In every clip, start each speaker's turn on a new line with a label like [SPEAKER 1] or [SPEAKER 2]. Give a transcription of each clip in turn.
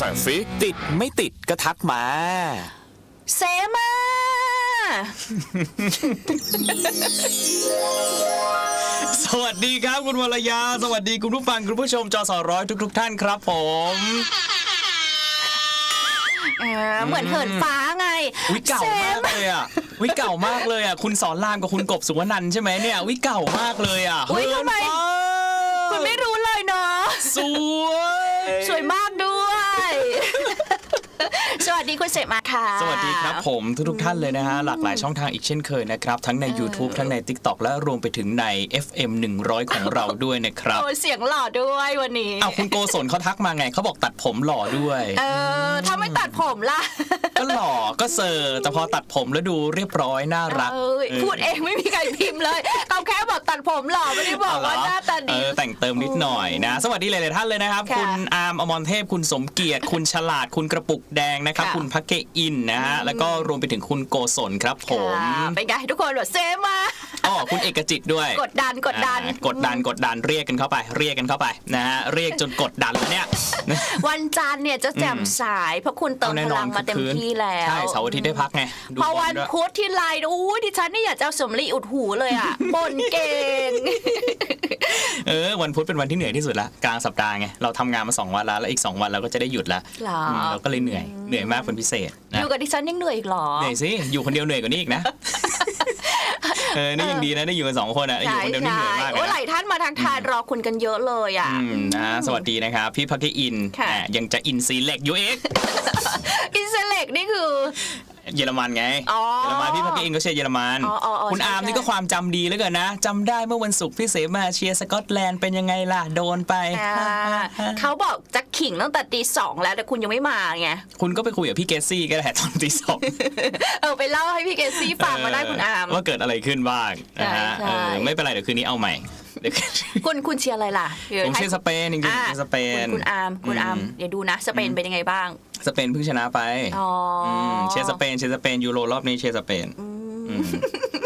[SPEAKER 1] สั่งสิติดไม่ติดก็ทักมา
[SPEAKER 2] เซมา
[SPEAKER 3] สวัสดีครับคุณวรยา สวัสดีคุณผู้ฟังคุณผู้ชมจอสอร้อยทุก ๆ ท่านครับผม
[SPEAKER 2] เออเหมือนเหินฟ้าไง
[SPEAKER 3] วิเก่ามากเลยอะ วิเก่ามากเลยอะ คุณสอนรามกับคุณกบสุวรรณันท์ใช่ไหมเนี่ย วิเก่ามากเลยอะ
[SPEAKER 2] อุ๊ยทำไม
[SPEAKER 3] เหินฟ้า
[SPEAKER 2] คุณไม่รู้เลยเนาะ
[SPEAKER 3] สวย
[SPEAKER 2] สวยมากด้วย สวัสดีคุณเสมาค่ะ
[SPEAKER 3] สวัสดีครับผมทุกๆท่านเลยนะฮะ หลากหลายช่องทางอีกเช่นเคยนะครับ ทั้งใน YouTube ทั้งใน TikTok และรวมไปถึงใน FM 100 ของเราด้วยนะครับ
[SPEAKER 2] โอ้ยเสียงหล่อด้วยวันนี้
[SPEAKER 3] เอาคุณโกศลเขาทักมาไงเขาบอกตัดผมหล่อด้วย
[SPEAKER 2] เออถ้าไม่ตัดผมล่ะ
[SPEAKER 3] ก็หล่อก็เซอร์แต่พอตัดผมแล้วดูเรียบร้อยน่ารัก
[SPEAKER 2] เอ้ย
[SPEAKER 3] เออ
[SPEAKER 2] พูดเองไม่มีใครพิมพ์เลยเขาแค่บอกตัดผมหล่อไม่ได้บอกว่าหน้าตา
[SPEAKER 3] เอ
[SPEAKER 2] ดี
[SPEAKER 3] อแต่งเติมนิดหน่อยนะ สวัสดีหลายๆท่านเลยนะครับ
[SPEAKER 2] ค่ะ
[SPEAKER 3] คุณอาร์มอมรเทพคุณสมเกียรติคุณฉลาดคุณกระปุกแดงนะครับ
[SPEAKER 2] ค่ะ
[SPEAKER 3] คุณพักเกอินนะฮะแล้วก็รวมไปถึงคุณโกศลครับผม
[SPEAKER 2] ค่ะเป็นไงทุกคนแบบเซมา
[SPEAKER 3] อ๋อคุณเอกจิตด้วย
[SPEAKER 2] กดดันกดดัน
[SPEAKER 3] อ่ากดดันกดดันเรียกกันเข้าไป เรียกกันเข้าไปนะฮะเรียกจนกดดันแล้วเนี่ย
[SPEAKER 2] วันจันทร์เนี่ยจะแจ่มสายเพราะคุณเติม
[SPEAKER 3] แน่
[SPEAKER 2] พ
[SPEAKER 3] นอ
[SPEAKER 2] ลั
[SPEAKER 3] น
[SPEAKER 2] งมาเต็ม
[SPEAKER 3] คืน
[SPEAKER 2] ที่แล้ว
[SPEAKER 3] ใช่เสาร์อาทิตย์ได้พักไงดู
[SPEAKER 2] พอบ
[SPEAKER 3] อ
[SPEAKER 2] วั
[SPEAKER 3] ล
[SPEAKER 2] น
[SPEAKER 3] ด้วย
[SPEAKER 2] พุธที่ไลน์อู้ดิฉันนี่อยากจะเอาสมรีอุดหูเลยอะบ่นเก่ง
[SPEAKER 3] เออวันพุธเป็นวันที่เหนื่อยที่สุดละกลางสัปดาห์ไงเราทำงานมาสองวันแล้วแล้วอีกสองวันเราก็จะได้หยุดละ
[SPEAKER 2] หรอ
[SPEAKER 3] มเราก็เลยเหนื่อยเหนื่อยมากเป็นพิเศษ
[SPEAKER 2] อ
[SPEAKER 3] นะ
[SPEAKER 2] ยู่กับดิฉันยังเหนื่อยอีกเหรอ
[SPEAKER 3] เหนื่อยสิอยู่คนเดียวเหนื่อยกว่านี้อีกนะเออนี่ยังดีนะได้อยู่กันสองคนอะอยู่
[SPEAKER 2] ใช่
[SPEAKER 3] คนเดียวนี่
[SPEAKER 2] ใช่
[SPEAKER 3] เหนื่อยมากเล
[SPEAKER 2] โอ้
[SPEAKER 3] ย
[SPEAKER 2] หลายท่านมาทางทายรอคุณกันเยอะเลยอะ
[SPEAKER 3] อืมนะสวัสดีนะครับ พี่พักเกอิน
[SPEAKER 2] ค่ะ
[SPEAKER 3] แหมยังจะอินซีเล็กยูเอ็ก
[SPEAKER 2] อินเซเล็กนี่คือ
[SPEAKER 3] เยอรมันไง
[SPEAKER 2] อ๋อ
[SPEAKER 3] เยอรมันพี่พักเกอินก็เชียร์เยอรมัน
[SPEAKER 2] อ๋ออ๋ออ๋อ
[SPEAKER 3] คุณ
[SPEAKER 2] ใช่
[SPEAKER 3] อาร์มนี่
[SPEAKER 2] ใช่
[SPEAKER 3] ก็ความจำดีเหลือเกินนะจำได้เมื่อวันศุกร์พี่เสมาเชียร์สกอตแลนด์เป็นยังไงล่ะ โดนไป
[SPEAKER 2] อ่าเขาบอกจะขิงตั้งแต่ตีสองแล้วแต่คุณยังไม่มาไง
[SPEAKER 3] คุณก็ไปคุยกับพี่เกสซี่ก็ได้ตอนตีสอง
[SPEAKER 2] เออไปเล่าให้พี่เกซี่ฟังมาได้คุณอาร์ม
[SPEAKER 3] ว่าเกิดอะไรขึ้นบ้างนะฮะ
[SPEAKER 2] ใช่ใช่
[SPEAKER 3] เออไม่เป็นไรเดี๋ยวคืนนี้เอาใหม่ เดี๋ยว
[SPEAKER 2] คุณคุณเชียร์อะไรล่ะดี๋ยว
[SPEAKER 3] ผมเชียร์สเปนจริงๆ
[SPEAKER 2] อะ
[SPEAKER 3] เชียร์สเปน
[SPEAKER 2] คุณคุณอาร์มคุณอาร์ม
[SPEAKER 3] อืม
[SPEAKER 2] เดี๋ยวดูนะสเปนเป็นยังไงบ้าง
[SPEAKER 3] สเปนเพิ่งชนะไป
[SPEAKER 2] อ๋ออ
[SPEAKER 3] มเชียร์สเปนเชียร์สเปนยูโรรอบนี้เชียร์สเปนอืม
[SPEAKER 2] อะอะเ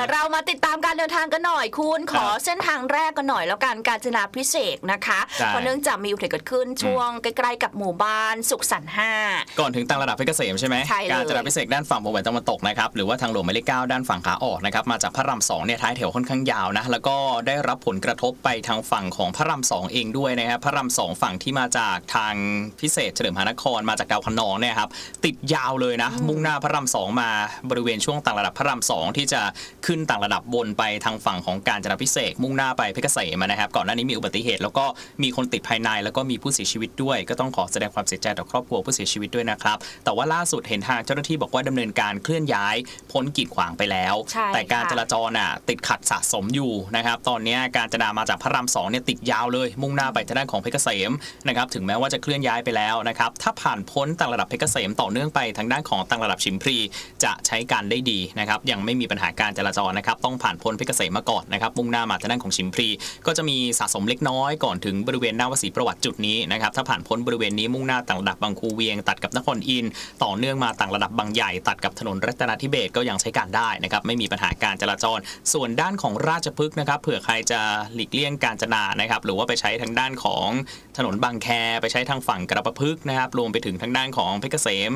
[SPEAKER 2] ดี๋ยวเรามาติดตามการเดินทางกันหน่อยคุณขอ
[SPEAKER 3] ครับ
[SPEAKER 2] เส้นทางแรกกันหน่อยแล้วกันการจนาพิเศษกนะคะ
[SPEAKER 3] ใช่
[SPEAKER 2] เพราะเนื่องจากมีอุบัติเหตุเกิดขึ้นช่วงใกล้ๆกับหมู่บ้านสุขสันต์ห้า
[SPEAKER 3] ก่อนถึงต่างระดับเพชรเกษมใช่ไหม
[SPEAKER 2] ใช่เลย
[SPEAKER 3] การจราพิเศษกด้านฝั่งวงแหวนตะวันตกนะครับหรือว่าทางหลวงหมายเลขเก้าด้านฝั่งขาออกนะครับมาจากพระรามสองเนี่ยท้ายแถวค่อนข้างยาวนะแล้วก็ได้รับผลกระทบไปทางฝั่งของพระรามสองเองด้วยนะครับพระรามสองฝั่งที่มาจากทางพิเศษเฉลิมพระนครมาจากดาวคะนองเนี่ยครับติดยาวเลยนะมุ่งหน้าพระรามสองมาบริเวณช่วงต่างระดับพระรามสองที่จะขึ้นต่างระดับบนไปทางฝั่งของการจราพิเศษกมุ่งหน้าไปเพชรเกษมนะครับ ก่อนหน้านี้มีอุบัติเหตุ แล้วก็มีคนติดภายใน แล้วก็มีผู้เสียชีวิตด้วย ก็ต้องขอแสดงความเสียใจต่อครอบครัวผู้เสียชีวิตด้วยนะครับ แต่ว่าล่าสุดเห็นทางเจ้าหน้าที่บอกว่าดำเนินการเคลื่อนย้ายพ้นกีดขวางไปแล้ว
[SPEAKER 2] ใช่
[SPEAKER 3] แต่การ
[SPEAKER 2] ค่ะ
[SPEAKER 3] จราจรอะติดขัดสะสมอยู่นะครับ ตอนนี้การจรามาจากพระรามสองเนี่ยติดยาวเลย มุ่งหน้าไปทางด้านของเพชรเกษมนะครับ ถึงแม้ว่าจะเคลื่อนย้ายไปแล้วนะครับ ถ้าผ่านพ้นต่างระดับเพชรเกษมต่อเนื่องไปทางด้านของต่างระดับชิมพรีจะใช้การได้ดีนะครับ ยังไม่มีปัญหาการจราจรนะครับต้องผ่านพ้นเพชรเกษมมาก่อนนะครับมุ่งหน้ามาทางด้านของชิมพรี ก็จะมีสะสมเล็กน้อยก่อนถึงบริเวณหน้าวสีประวัติจุดนี้นะครับถ้าผ่านพ้นบริเวณนี้มุ่งหน้าต่างระดับบางคูเวียง ตัดกับนครอิน ต่อเนื่องมาต่างระดับบางใหญ่ตัดกับถนนรัตนทิเบศก็ยังใช้การได้นะครับไม่มีปัญหาการจราจร ส่วนด้านของราชพฤกษ์นะครับเผื่อใครจะหลีกเลี่ยงการจนานะครับหรือว่าไปใช้ทางด้านของถนนบางแคไปใช้ทางฝั่งกระปะพฤกนะครับรวมไปถึงทางด้านของเพชรเกษม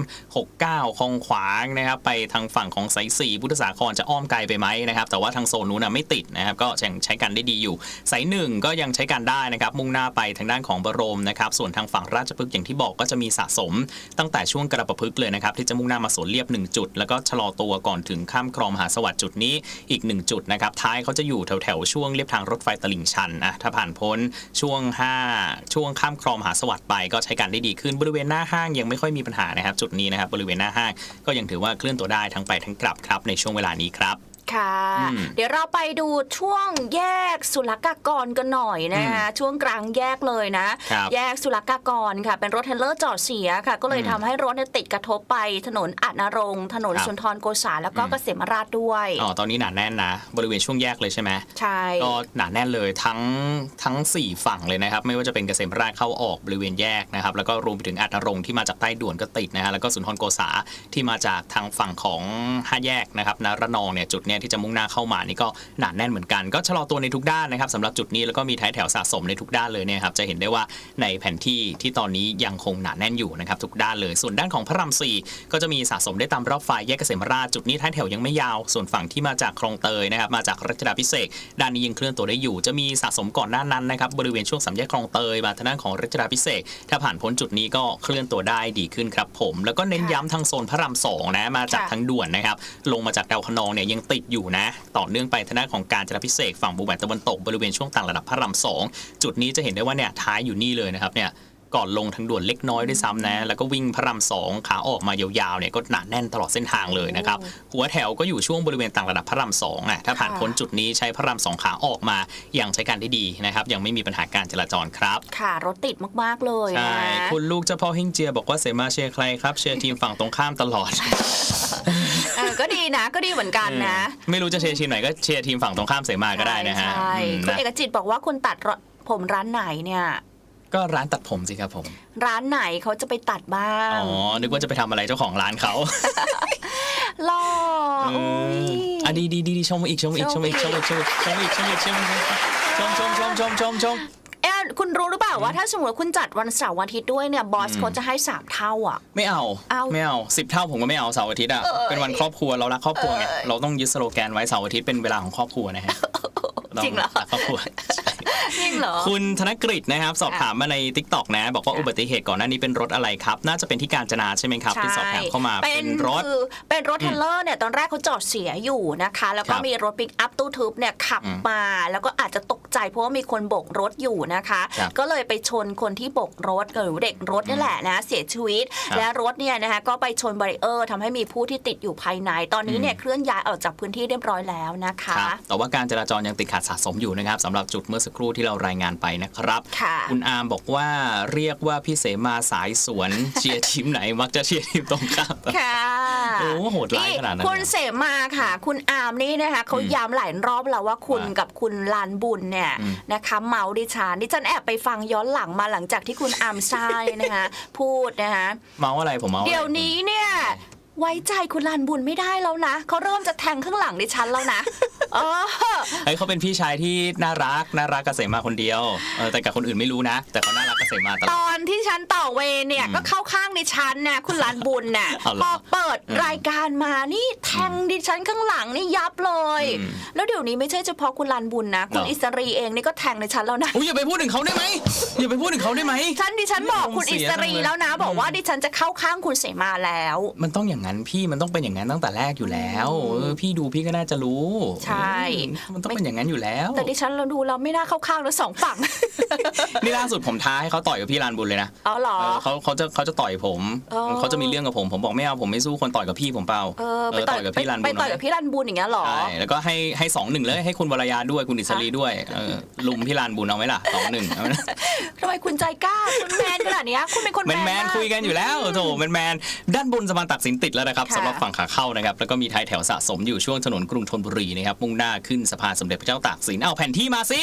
[SPEAKER 3] 69 คลองขวางนะครับไปทางฝั่งของสายสี่พุทธสาครจะอ้อมไกลไปไหมนะครับแต่ว่าทางโซนนู้นนะไม่ติดนะครับก็ยังใช้การได้ดีอยู่ สายหนึ่งก็ยังใช้การได้นะครับมุ่งหน้าไปทางด้านของบรมนะครับส่วนทางฝั่งราชพฤกษ์อย่างที่บอกก็จะมีสะสม ตั้งแต่ช่วงกระประพฤกษ์เลยนะครับที่จะมุ่งหน้ามาสวนเรียบ 1 จุด แล้วก็ชะลอตัวก่อนถึงข้ามคลองมหาสวัสดิ์จุดนี้อีก 1 จุดนะครับท้ายเขาจะอยู่แถวแถวๆช่วงเรียบทางรถไฟตลิ่งชันอะถ้าผ่านพ้นช่วง 5 ช่วงข้ามคลองมหาสวัสดิ์ไป ก็ใช้การได้ดีขึ้นบริเวณหน้าห้างยังไม่ค่อยมีปัญหานะครับจุดนี้นะครับบริเวณหน้าห้างก็ยังถือว่าเคลื่อนตัวได้ทั้งไปทั้งกลับครับในช่วงเวลานี้ครับ
[SPEAKER 2] ค่ะ
[SPEAKER 3] อืม
[SPEAKER 2] เดี๋ยวเราไปดูช่วงแยกสุลกากรกันหน่อยนะคะช่วงกลางแยกเลยนะ
[SPEAKER 3] ครับ
[SPEAKER 2] แยกสุลกากรค่ะ เป็นรถเทรลเลอร์จอดเสียค่ะ ก็เลย
[SPEAKER 3] อืม
[SPEAKER 2] ทำให้รถเนี่ยติดกระทบไปถนนอาจนรงค์ถนน
[SPEAKER 3] ครับ
[SPEAKER 2] สุนทรโกษาแล้วก็
[SPEAKER 3] อืม
[SPEAKER 2] เกษมราชด้วย
[SPEAKER 3] อ๋อตอนนี้หนาแน่นนะ บริเวณช่วงแยกเลยใช่ไหม
[SPEAKER 2] ใช่
[SPEAKER 3] ก็หนาแน่นเลยทั้งทั้ง 4 ฝั่งเลยนะครับ ไม่ว่าจะเป็นเกษมราชเข้าออกบริเวณแยกนะครับแล้วก็รวมไปถึงอัตรงค์ที่มาจากใต้ด่วนก็ติดนะฮะแล้วก็สุนทรโกษาที่มาจากทางฝั่งของห้าแยกนะครับนะระนองเนี่ยจุดเนี้ยเนี่ยที่จะมุ่งหน้าเข้ามานี่ก็หนาแน่นเหมือนกัน ก็ชะลอตัวในทุกด้านนะครับสำหรับจุดนี้แล้วก็มีท้ายแถวสะสมในทุกด้านเลยเนี่ยครับจะเห็นได้ว่าในแผนที่ที่ตอนนี้ยังคงหนาแน่นอยู่นะครับทุกด้านเลย ส่วนด้านของพระรามสี่ก็จะมีสะสมได้ตามรอบไฟแยกเกษมราชจุดนี้ท้ายแถวยังไม่ยาว ส่วนฝั่งที่มาจากคลองเตยนะครับมาจากรัชดาพิเศษด้านนี้ยังเคลื่อนตัวได้อยู่ จะมีสะสมก่อนหน้านั้นนะครับบริเวณช่วงสามแยกคลองเตยมาทางด้านของรัชดาพิเศษถ้าผ่านพ้นจุดนี้ก็เคลื่อนตัวได้ดีขึ้นครับผม แล้วก็เน้นย้ำทางโซนพระรามสองนะมาจากทางด่วนนะครับลงมาจากดาวคนองเนี่ยยังติดอยู่นะ ต่อเนื่องไปทางด้านของการจราพิเศษกฝั่งบูแบนตะวันตกบริเวณช่วงต่างระดับพระรามสองจุดนี้จะเห็นได้ว่าเนี่ยท้ายอยู่นี่เลยนะครับเนี่ยก่อนลงทางด่วนเล็กน้อยด้วยซ้ำนะ แล้วก็วิ่งพระรามสองขาออกมายาวๆเนี่ยก็หนาแน่นตลอดเส้นทางเลยนะครับ หัวแถวก็อยู่ช่วงบริเวณต่างระดับพระรามสองอะถ้าผ่าน
[SPEAKER 2] ค่ะ
[SPEAKER 3] พ้นจุดนี้ใช้พระรามสองขาออกมายังใช้การได้ดีนะครับ ยังไม่มีปัญหาการจราจรครับ
[SPEAKER 2] ค่ะ รถติดมากๆเลย
[SPEAKER 3] ใช่
[SPEAKER 2] นะ
[SPEAKER 3] คุณลูกเจ้าพ่อฮิงเจียบอกว่าเสมาเชียร์ใครครับเชียร์ทีมฝั่งตรงข้ามตลอด
[SPEAKER 2] ก็ดีนะ ก็ดีเหมือนกันนะ
[SPEAKER 3] ไม่รู้จะเชียร์ทีมไหนก็เชียร์ทีมฝั่งตรงข้ามเสมาก็ได้นะฮะ
[SPEAKER 2] ใช่คุณเอกจิตบอกว่าคุณตัดผมร้านไหนเนี่ย
[SPEAKER 3] ก็ร้านตัดผมสิครับผม
[SPEAKER 2] ร้านไหนเขาจะไปตัดบ้าง
[SPEAKER 3] อ๋อ นึกว่าจะไปทำอะไรเจ้าของร้านเขา
[SPEAKER 2] หล่อ
[SPEAKER 3] อะดีดีดีชมอีกชมอีกชมอีกชมอีกชมอีกชมอีกชมอีกชมชมชมชมชมชม ชม
[SPEAKER 2] เอ๊ะคุณรู้หรือเปล่าว่าถ้าสมมติว่าคุณจัดวันเสาร์วันอาทิตย์ด้วยเนี่ยบอสเขาจะให้สามเท่าอะ
[SPEAKER 3] ไม่เอา
[SPEAKER 2] เอา
[SPEAKER 3] ไม่เอาสิบเท่าผมก็ไม่เอาเสาร์อาทิตย์อะ
[SPEAKER 2] เออ
[SPEAKER 3] เป็นวันครอบครัวเรารักครอบครัวไง
[SPEAKER 2] เออ
[SPEAKER 3] เราต้องยึดสโลแกนไว้เสาร์อาทิตย์เป็นเวลาของครอบครัวนะฮะ
[SPEAKER 2] จริงเหรอา
[SPEAKER 3] รักครอบครัว
[SPEAKER 2] จริงเหรอ
[SPEAKER 3] คุณธนกฤษนะครับ สอบถามมาใน t ิ k t o k นะ บอกว่า
[SPEAKER 2] ค่ะ
[SPEAKER 3] อุบัติเหตุก่อนหน้านี้เป็นรถอะไรครับ น่าจะเป็นที่การจนาใช่ไหมครับ ที่สอบถามเข้ามา
[SPEAKER 2] เป็
[SPEAKER 3] เป็นนรถ
[SPEAKER 2] คือเป็นรถเทรลเลอร์เนี่ยตอนแรกเขาจอดเสียอยู่นะคะ แล้วก็
[SPEAKER 3] ครับ
[SPEAKER 2] มีรถปิกอัพตู้ทึบเนี่ยขับ
[SPEAKER 3] อืม
[SPEAKER 2] มา แล้วก็อาจจะตกใจเพราะว่ามีคนโบกรถอยู่นะคะ
[SPEAKER 3] ครับ
[SPEAKER 2] ก็เลยไปชนคนที่โบกรถหรือเด็กรถนี่แหละนะ เสียชีวิต
[SPEAKER 3] ครับ
[SPEAKER 2] และรถเนี่ยนะคะก็ไปชนบารีเออร์ทำให้มีผู้ที่ติดอยู่ภายใน ตอนนี้เนี่ย
[SPEAKER 3] อืม
[SPEAKER 2] เคลื่อนย้ายออกจากพื้นที่เรียบร้อยแล้วนะคะ
[SPEAKER 3] ครับแต่ว่าการจราจรยังติดขัดสะสมอยู่นะครับสำหรับจุดเมื่อสักครู่ที่เรารายงานไปนะครับ
[SPEAKER 2] ค่ะ
[SPEAKER 3] คุณอาร์มบอกว่าเรียกว่าพี่เสมาสายสวนเชียร์ทีมไหนมักจะเชียร์ทีมตรงข้าม
[SPEAKER 2] ค่ะ
[SPEAKER 3] โอ้โหดร้ายขนาดนั้น
[SPEAKER 2] คุณ
[SPEAKER 3] เลย
[SPEAKER 2] เสมาค่ะ คุณอามนี่นะคะเขา
[SPEAKER 3] อืม
[SPEAKER 2] ย้ำหลายรอบแล้วว่าคุณ
[SPEAKER 3] ว่า
[SPEAKER 2] กับคุณลานบุญเนี่ย
[SPEAKER 3] อืม
[SPEAKER 2] นะคะเมาดิฉันดิฉันแอบไปฟังย้อนหลังมาหลังจากที่คุณอามใช่นะคะพูดนะคะ
[SPEAKER 3] เมาอะไรผมเมาอะไร
[SPEAKER 2] เดี๋ยวนี้เนี่ย ไว้ใจคุณลานบุญไม่ได้แล้วนะเขาเริ่มจะแทงข้างหลังดิฉันแล้วนะเออ
[SPEAKER 3] เฮ้ยเขาเป็นพี่ชายที่น่ารักน่ารักเกษมมาคนเดียวเออแต่กับคนอื่นไม่รู้นะ แต่เขาน่ารักเกษมมาตล
[SPEAKER 2] ต
[SPEAKER 3] อด
[SPEAKER 2] อนที่ฉันต่อเวรเนี่ย
[SPEAKER 3] อืม
[SPEAKER 2] ก็เข้าข้างดิฉันนะคุณลานบุญน่ะ
[SPEAKER 3] เอาเหรอ
[SPEAKER 2] พอเปิด
[SPEAKER 3] อืม
[SPEAKER 2] รายการมานี่แทงดิฉันข้างหลังนี่ยับเลย
[SPEAKER 3] อืม
[SPEAKER 2] แล้วเดี๋ยวนี้ไม่ใช่เฉพาะคุณลานบุญนะคุณ
[SPEAKER 3] เหรออิ
[SPEAKER 2] อิสรีเองนี่ก็แทงดิฉันแล้วนะ
[SPEAKER 3] อุ้ยอย่าไปพูดถึงเขาได้ไหมอย่าไปพูดถึงเขาได้ไหม
[SPEAKER 2] ฉันดิฉันบอกคุณ
[SPEAKER 3] เสี
[SPEAKER 2] อิ
[SPEAKER 3] ย
[SPEAKER 2] สรี
[SPEAKER 3] จังเลย
[SPEAKER 2] แล้วนะ บอกว่าดิฉันจะเข้าข้างคุณเสมาแล้ว
[SPEAKER 3] มันต้องอย่างนั้น พี่มันต้องเป็นอย่างนั้นตั้งแต่แรกอยู่แล้วเออพี่ดูพี่ก็น่าจะรู้
[SPEAKER 2] ใช่
[SPEAKER 3] เออมันต้องเป็นอย่างนั้นอยู่แล้ว
[SPEAKER 2] แต่ดิฉันเราดูเราไม่น่าเข้าข้างแล้วสองฝั่ง
[SPEAKER 3] นี่ล่าสุดผมท้าให้เขาต่อยกับพี่ลานบุญเลยนะ
[SPEAKER 2] อ๋อเหรอ
[SPEAKER 3] เออเขาเขาจะเขาจะต่อยผม
[SPEAKER 2] อ๋อ
[SPEAKER 3] เขาจะมีเรื่องกับผมผมบอกไม่เอาผมไม่สู้คนต่อยกับพี่ผมเปล่า
[SPEAKER 2] เออไปต่อย
[SPEAKER 3] กับพี่ลานบุญ
[SPEAKER 2] ไปต่อย
[SPEAKER 3] ห
[SPEAKER 2] กับพี่รันบุญอย่างเงี้ยเหรอ
[SPEAKER 3] ใช่แล้วก็ให้ให้สองหนึ่งเลยให้คุณวรยาด้วยคุณอิสรีด้วยเออลุมพี่ลานบุญเอาไหมล่ะสองหนึ่ง
[SPEAKER 2] ทำไมคุณใจกล้าคุณแมนขนาดเนี้ยคุณเป็นคน
[SPEAKER 3] แม
[SPEAKER 2] แม
[SPEAKER 3] น
[SPEAKER 2] น
[SPEAKER 3] แมน
[SPEAKER 2] มาก
[SPEAKER 3] คุยกันอยู่แล้วโถแมนแมนด้านบนสะพานตักสินติดแล้วนะครับ
[SPEAKER 2] ค่ะ
[SPEAKER 3] สำหรับฝั่งขาเข้านะครับแล้วก็มีท้ายแถวสะสมอยู่ช่วงถนนกรุงธนบุรีนะครับมุ่งหน้าขึ้นสะพานสมเด็จพระเจ้าตากสินเอาแผนที่มาสิ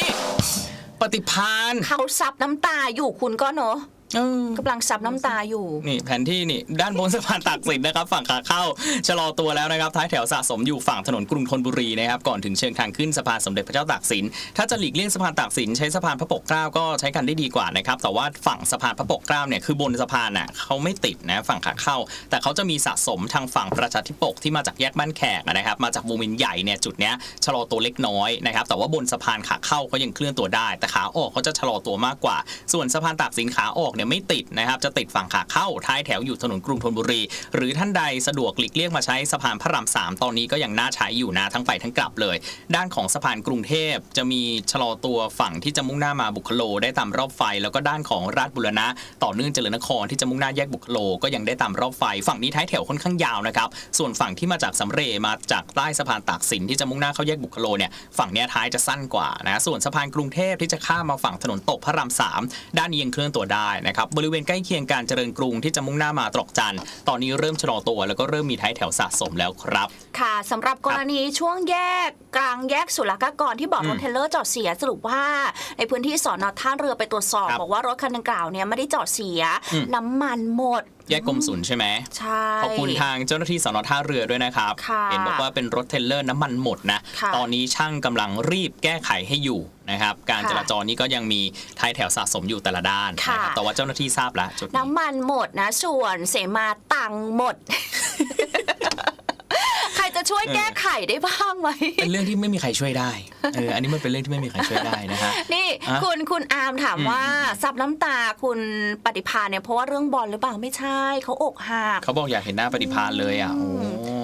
[SPEAKER 3] ปฏิพาน
[SPEAKER 2] เขาซับน้ำตาอยู่คุณก็เนอะ
[SPEAKER 3] เออ
[SPEAKER 2] กำลังซับน้ำตาอยู่
[SPEAKER 3] นี่แผนที่นี่ด้านบนสะพานตากสินนะครับ ฝั่งขาเข้าชะลอตัวแล้วนะครับ ท้ายแถวสะสมอยู่ฝั่งถนนกรุงธนบุรีนะครับก่อนถึงเชิงทางขึ้นสะพานสมเด็จพระเจ้าตากสิน ถ้าจะหลีกเลี่ยงสะพานตากสินใช้สะพานพระปกเกล้าก็ใช้กันได้ดีกว่านะครับแต่ว่าฝั่งสะพานพระปกเกล้าเนี่ยคือบนสะพานน่ะเขาไม่ติดนะฝั่งขาเข้า แต่เขาจะมีสะสมทางฝั่งประชาธิปกที่มาจากแยกบ้านแขกนะครับมาจากวงเวียนใหญ่เนี่ยจุดเนี้ยชะลอตัวเล็กน้อยนะครับแต่ว่าบนสะพานขาเข้าก็ยังเคลื่อนตัวได้ แต่ขาออกเขาจะชะลอตัวมากกว่า ส่วนสะพานตากสินขาออกเนี่ยไม่ติดนะครับจะติดฝั่งขาเข้าท้ายแถวอยู่ถนนกรุงธนบุรี หรือท่านใดสะดวกหลีกเลี่ยงมาใช้สะพานพระรามสามตอนนี้ก็ยังน่าใช้อยู่นะทั้งไปทั้งกลับเลย ด้านของสะพานกรุงเทพจะมีชะลอตัวฝั่งที่จะมุ่งหน้ามาบุคโล ได้ตามรอบไฟ แล้วก็ด้านของราชบุรณะ ต่อเนื่องเจริญนครที่จะมุ่งหน้าแยกบุคโลก็ยังได้ตามรอบไฟ ฝั่งนี้ท้ายแถวค่อนข้างยาวนะครับส่วนฝั่งที่มาจากสำเรย์มาจากใต้สะพานตากสินที่จะมุ่งหน้าเข้าแยกบุคโลเนี่ยฝั่งเนี้ยท้ายจะสั้นกว่านะส่วนสะพานกรุงเทพที่จะข้ามมาฝั่งถนนตกพระรามสามด้านนี้ยังเคลื่อนตัวได้นะครับบริเวณใกล้เคียงการเจริญกรุงที่จะมุ่งหน้ามาตรอกจันทร์ตอนนี้เริ่มชะลอตัว แล้วก็เริ่มมีท้ายแถวสะสมแล้วครับ
[SPEAKER 2] ค่ะสำหรับกรณีช่วงแยกกลางแยกศุลกากรที่บอก
[SPEAKER 3] อืม
[SPEAKER 2] รถเทรลเลอร์จอดเสียสรุปว่า ในพื้นที่สอนอท่าเรือไปตรวจสอบ
[SPEAKER 3] ครับ
[SPEAKER 2] บอกว่ารถคันดังกล่าวเนี่ยไม่ได้จอดเสีย
[SPEAKER 3] อืม
[SPEAKER 2] น้ำมันหมด
[SPEAKER 3] แยกกรมศุลใช่ไหม
[SPEAKER 2] ใช่
[SPEAKER 3] ขอบคุณทางเจ้าหน้าที่สนท่าเรือด้วยนะครับ
[SPEAKER 2] ค่ะ
[SPEAKER 3] เห็นบอกว่าเป็นรถเทรลเลอร์น้ำมันหมดนะ
[SPEAKER 2] ค่ะ
[SPEAKER 3] ตอนนี้ช่างกำลังรีบแก้ไขให้อยู่นะครับ การ
[SPEAKER 2] ค่ะ
[SPEAKER 3] จราจรนี้ก็ยังมีท้ายแถวสะสมอยู่แต่ละด้าน
[SPEAKER 2] ค่ะ
[SPEAKER 3] นะครับแต่ว่าเจ้าหน้าที่ทราบแล้วจุดนี้
[SPEAKER 2] น้ำมันหมดนะ ส่วนเสมาตังค์หมดใคร จะช่วยแก้ไขได้บ้างไหม
[SPEAKER 3] เป็นเรื่องที่ไม่มีใครช่วยได้เอออันนี้มันเป็นเรื่องที่ไม่มีใครช่วยได้นะฮะ
[SPEAKER 2] นี่
[SPEAKER 3] อะ
[SPEAKER 2] คุณคุณอาร์มถามว่าซับน้ำตาคุณปฏิภาณเนี่ยเพราะว่าเรื่องบอลหรือเปล่าไม่ใช่เขาอกหัก
[SPEAKER 3] เขาบอกอยากเห็นหน้าปฏิพานเลยอะโอ้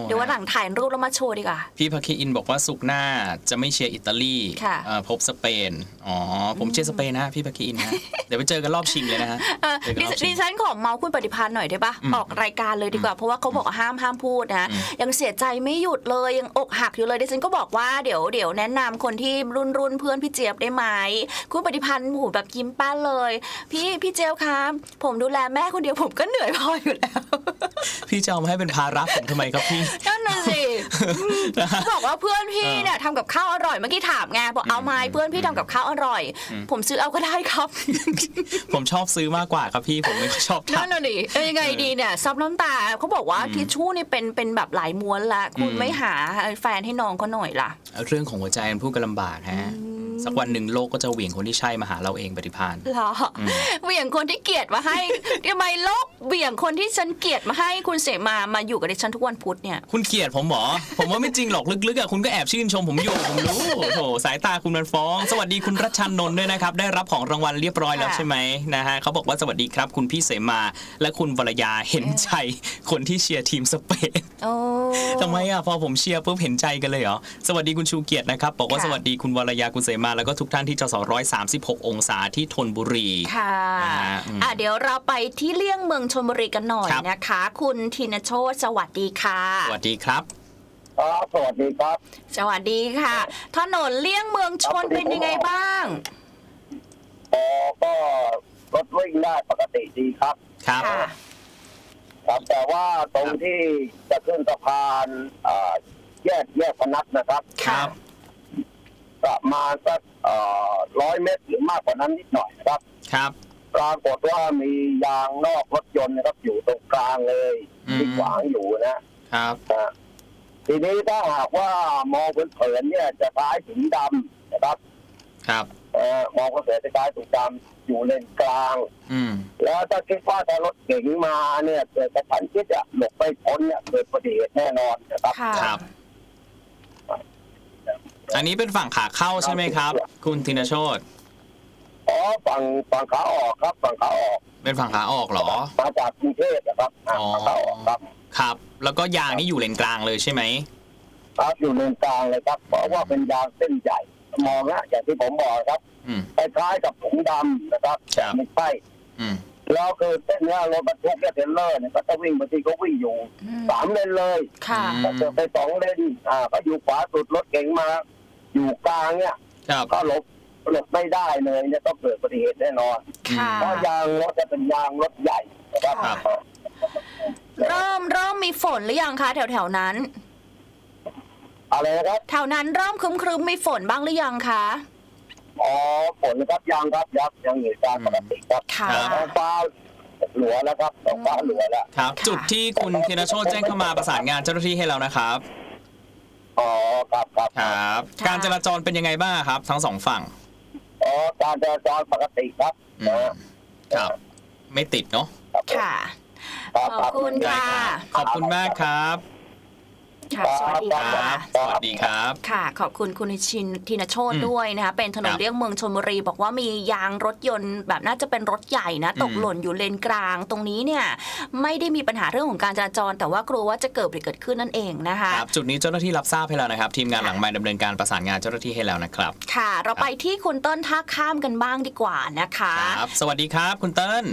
[SPEAKER 2] เดี๋ยววันหลังถ่ายรูปแล้วมาโชว์ดีกว่า
[SPEAKER 3] พี่พักคีอินบอกว่าสุกร์หน้าจะไม่เชียร์อิตาลี
[SPEAKER 2] ค่ะ
[SPEAKER 3] เอ่อพบสเปน อ๋อ ผมเชียร์สเปนนะพี่พักคีอินนะ เดี๋ยวไปเจอกันรอบชิงเลยนะฮะ
[SPEAKER 2] เอ่อ
[SPEAKER 3] เจอกัน
[SPEAKER 2] ดิ
[SPEAKER 3] รอบ
[SPEAKER 2] ดิ
[SPEAKER 3] ชิง
[SPEAKER 2] ฉันขอเมาส์คุณปฏิพันธ์หน่อยได้ปะ
[SPEAKER 3] อืม
[SPEAKER 2] ออกรายการเลยดีกว่า เพราะว่าเขาบอกว่าห้ามห้ามพูดนะ
[SPEAKER 3] อืม
[SPEAKER 2] ยังเสียใจไม่หยุดเลยยังอกหักอยู่เลยดิฉันก็บอกว่าเดี๋ยวเดี๋ยวแนะนำคนที่รุ่นรุ่นเพื่อนพี่เจี๊ยบได้ไหมคุณปฏิพันธ์หูแบบยิ้มป้านเลย พี่พี่เจี๊ยบครับผมดูแลแม่คนเดียวผมก็เหนื่อยพออยู่แล้ว
[SPEAKER 3] พี่จะเอามาให้เป็นภาระผมทำไมครับพี่
[SPEAKER 2] นั่นน่ะสิเขาบอกว่าเพื่อนพี่เนี่ยทำกับข้าวอร่อยเมื่อกี้ถามไงบอกเอาไหมเพื่อนพี่ทำกับข้าวอร่อย ผมซื้อเอาก็ได้ครับ
[SPEAKER 3] ผมชอบซื้อมากกว่าครับพี่ผมไม่ค่อยชอบ
[SPEAKER 2] นั่น
[SPEAKER 3] ทำ
[SPEAKER 2] น่ะดิเอ้ยยังไงดีเนี่ยซับน้ำตาเขาบอกว่าทิชชู่นี่เป็นเป็นแบบหลายม้วนละคุณ
[SPEAKER 3] อืม
[SPEAKER 2] ไม่หาแฟนให้น้องก็หน่อยล่ะ
[SPEAKER 3] เรื่องของหัวใจมันพูดกันลำบากฮะ สักวันหนึ่งโลกก็จะเหวี่ยงคนที่ใช่มาหาเราเองปฏิพาน
[SPEAKER 2] เหรออเหวี่ยงคนที่เกลียดมาให้ทำไมโลกเหวี่ยงคนที่ฉันเกลียดมาให้คุณเสมามาอยู่กับดิฉันทุกวันพุธเนี่ย
[SPEAKER 3] คุณเกลียดผมเหรอผมว่าไม่จริงหรอกลึกๆอะคุณก็แอบชื่นชมผมอยู่ผมรู้โถสายตาคุณมันฟ้อง สวัสดีคุณรัชชันนนท์ด้วยนะครับได้รับของรางวัลเรียบร้อยแล้ว
[SPEAKER 2] ค่ะ
[SPEAKER 3] ใช่ไหมนะฮะเขาบอกว่าสวัสดีครับ คุณพี่เสมาและคุณวรยาเห็นใจคนที่เชียร์ทีมสเปน
[SPEAKER 2] โอ้
[SPEAKER 3] ทำไมอะพอผมเชียร์ปุ๊บเห็นใจกันเลยเหรอสวัสดีคุณชูเกียรตินะครับบอกว่า
[SPEAKER 2] ค่ะ
[SPEAKER 3] สวัสดีคุณวรยาคุณเสมาแล้วก็ทุกท่านที่จสร้อยสามสิบหกองศาที่ธนบุรี
[SPEAKER 2] ค่ะ
[SPEAKER 3] นะฮะอืม
[SPEAKER 2] อะ เดี๋ยวเราไปที่เลี่ยงเมืองชลบุรีกันหน่อย
[SPEAKER 3] ครับ
[SPEAKER 2] นะคะ คุณธินโชตสวัสดีค่ะ
[SPEAKER 3] สวัสดีครับ
[SPEAKER 4] ครับสวัสดีครับ
[SPEAKER 2] สวัสดีค่ะ ถนนเลี่ยงเมืองชนเป็นยังไงบ้าง
[SPEAKER 4] อ๋อก็รถวิ่งได้ปกติดีครับ
[SPEAKER 3] ครับ
[SPEAKER 2] ค่ะ
[SPEAKER 4] ครับแต่ว่าตรงที่จะขึ้นสะพานอ่าแยกแยกพนัสนะครับ
[SPEAKER 3] ครับ
[SPEAKER 4] ประมาณสักร้อยเมตรหรือมากกว่านั้นนิดหน่อยนะครับ
[SPEAKER 3] ครับ
[SPEAKER 4] ปรากฏว่ามียางนอกรถยนต์นะครับอยู่ตรงกลางเลย
[SPEAKER 3] อืม
[SPEAKER 4] ที่ขวางอยู่นะครับนะทีนี้ถ้าหากว่ามองเผินๆเนี่ยจะคล้ายถุงดำนะครับ
[SPEAKER 3] ครับ
[SPEAKER 4] เอ่อมองเผินๆจะคล้ายถุงดำอยู่เลนกลาง
[SPEAKER 3] อืม
[SPEAKER 4] แล้วถ้าคิดว่าถ้ารถเก๋งมาเนี่ยเกิดกระทันชิดอะหลบไม่พ้นเนี่ยเกิดอุบัติเหตุแน่นอนนะครับ
[SPEAKER 2] ค่ะ
[SPEAKER 3] ครับ อันนี้เป็นฝั่งขาเข้าใช่ไหมครับ คุณธินโชต
[SPEAKER 4] อ๋อฝั่งฝั่งขาออกครับ ฝั่งขาออก
[SPEAKER 3] เป็นฝั่งขาออกเหรอ
[SPEAKER 4] มาจากกรุงเทพนะครับอ่า
[SPEAKER 3] อ๋อ
[SPEAKER 4] ฝั่งขาออกครับ
[SPEAKER 3] ครับ แล้วก็ยางนี่อยู่เลนกลางเลยใช่ไหม
[SPEAKER 4] ครับอยู่เลนกลางเลยครับเพราะว่าเป็นยางเส้นใหญ่มองนะอย่างที่ผมบอกครับ
[SPEAKER 3] อืม
[SPEAKER 4] คล้ายๆกับถุงดำนะครับ
[SPEAKER 3] ครับ
[SPEAKER 4] แต่ไม่ใช่
[SPEAKER 3] อืม
[SPEAKER 4] แล้วคือเส้นเนี้ยรถบรรทุกเนี่ยเทรลเลอร์เนี่ยก็จะวิ่งบางทีก็วิ่งอยู่
[SPEAKER 2] อืม
[SPEAKER 4] สามเลนเลย
[SPEAKER 2] ค่ะ
[SPEAKER 3] อืม
[SPEAKER 4] แต่เกิดไปสองเลนอ่าก็อยู่ขวาสุดรถเก๋งมา อยู่กลางเนี่ย
[SPEAKER 3] ครับ
[SPEAKER 4] ก็หลบหลบไม่ได้เลยเนี่ยต้องเกิดอุบัติเหตุแน่นอน
[SPEAKER 2] ค่ะ
[SPEAKER 4] เพราะยางรถจะเป็นยางรถใหญ่นะครับ
[SPEAKER 3] ครับ
[SPEAKER 2] เริ่มเริ่มมีฝนหรือยังคะแถวแถวๆนั้น
[SPEAKER 4] อะไรนะครับ
[SPEAKER 2] แถวนั้นเริ่มครึ้มครึมๆมีฝนบ้างหรือยังคะ
[SPEAKER 4] อ๋อฝนครับยางครับยับยังเหตุการณ์ปกติครับ
[SPEAKER 2] ค่ะ
[SPEAKER 4] ท้องฟ้าหลัวแล้วครับท้องฟ้าหลัวแล้ว
[SPEAKER 3] ครับ
[SPEAKER 2] ค่ะ
[SPEAKER 3] จุดที่คุณธินโชตแจ้งเข้ามาประสานงานเจ้าหน้าที่ให้แล้วนะครับ
[SPEAKER 4] อ๋อครับครับ
[SPEAKER 3] ครับ
[SPEAKER 2] ค่ะ
[SPEAKER 3] การจราจรเป็นยังไงบ้างครับ ทั้งสองฝั่ง
[SPEAKER 4] อ๋อการจราจรปกติครับ
[SPEAKER 3] อื
[SPEAKER 4] นะ
[SPEAKER 3] มครับ ไม่ติดเนาะ
[SPEAKER 4] ครับ
[SPEAKER 2] ค่ะ
[SPEAKER 4] ครับ
[SPEAKER 2] ขอบคุณ
[SPEAKER 3] ได้
[SPEAKER 2] ค่ะ
[SPEAKER 3] ครับขอบคุณมากครับ
[SPEAKER 2] ค่ะสวัสดี
[SPEAKER 3] ค
[SPEAKER 2] ค่ะ
[SPEAKER 3] รับสวัสดีครับ
[SPEAKER 2] ค่ะ ขอบคุณคุณชินทินโชต
[SPEAKER 3] อืม
[SPEAKER 2] ด้วยนะคะ เป็นถน
[SPEAKER 3] คนรับ
[SPEAKER 2] เลี่ยงเมืองชลบุรี บอกว่ามียางรถยนต์แบบน่าจะเป็นรถใหญ่นะ ตก
[SPEAKER 3] อืม
[SPEAKER 2] หล่นอยู่เลนกลาง ตรงนี้เนี่ยไม่ได้มีปัญหาเรื่องของการจราจร แต่ว่ากลัวว่าจะเกิดอุบัติเหตุเกิดขึ้นนั่นเองนะคะ
[SPEAKER 3] ครับจุดนี้เจ้าหน้าที่รับทราบให้แล้วนะครับ ทีมงานหลังไม้ดำเนินการประสานงานเจ้าหน้าที่ให้แล้วนะครับ
[SPEAKER 2] ค่ะ เราไปที่คุณต้นท่าข้ามกันบ้างดีกว่านะคะ
[SPEAKER 3] ครับ สวัสดีครับ คุณเติ้ล